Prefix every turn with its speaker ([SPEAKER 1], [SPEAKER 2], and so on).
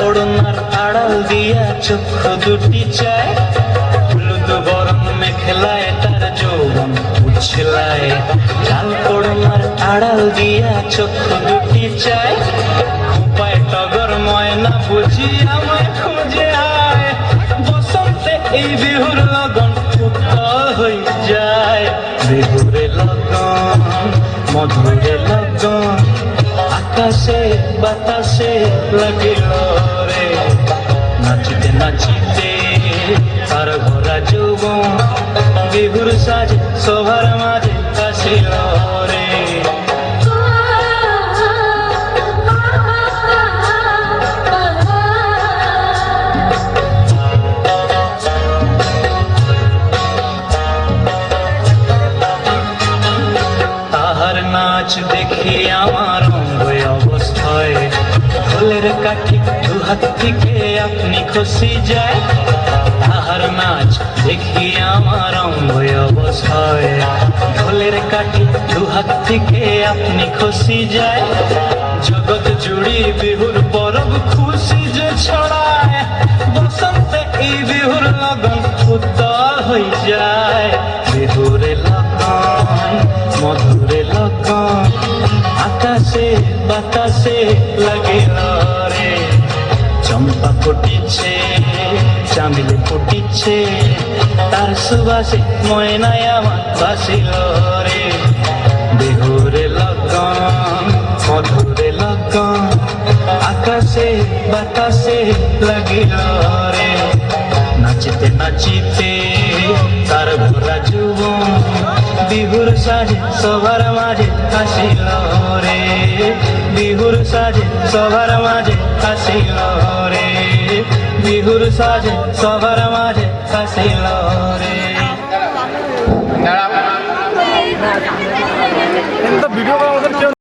[SPEAKER 1] ওড়নার আড়াল দিয়া চক্ষু দুটি চায় হলুদ বরণ মেখলায় তার যৌবন উছলায় লাল ওড়নার আড়াল দিয়া চক্ষু দুটি চায় খোপায় টগর ময়না বুঝি আমায় খুঁজে আয় বসন্তে এই বিহুর লগন উত্তল হয়ে যায় বিহুরে লগন মধুরে লগন আকাশে বাতাসে লাগিল রে। নাচিতে নাচিতে তার ঘোরা যৌবন বিহুর সাজ সবার মাঝে আসিল রে। নাচ দেখে আমার ফুলের কাঠি দু হাত থেকে আপনি খুশি যায়। তাহার নাচ দেখি আমার অঙ্গ অবস্থায়। ফুলের কাঠি দু হাত থেকে আপনি খুশি যায়। জগৎ জুড়ি বিহুর পরব খুশি যে ছড়ায়। বসন্তে এই বিহুর লগন উত্তল হয়ে যায়। বিহুরে লগন, মধুরে লগন আকাশে বাতাসে লাগিল রে। চম্পা ফুটিছে, চামিলে ফুটিছে, তার সুবাসে ময়নায় আমার বাসিল রে। বিহুরে লগন, মধুরে লগন, আকাশে, বাতাসে লাগিল রে। নাচিতে নাচিতে তার ঘোরা যুবন বিহুর সাজে সবার মাঝে আসিল রে বিহুর সাজে সবার মাঝে আসিল রে বিহুর সাজে সবার মাঝে আসিল রে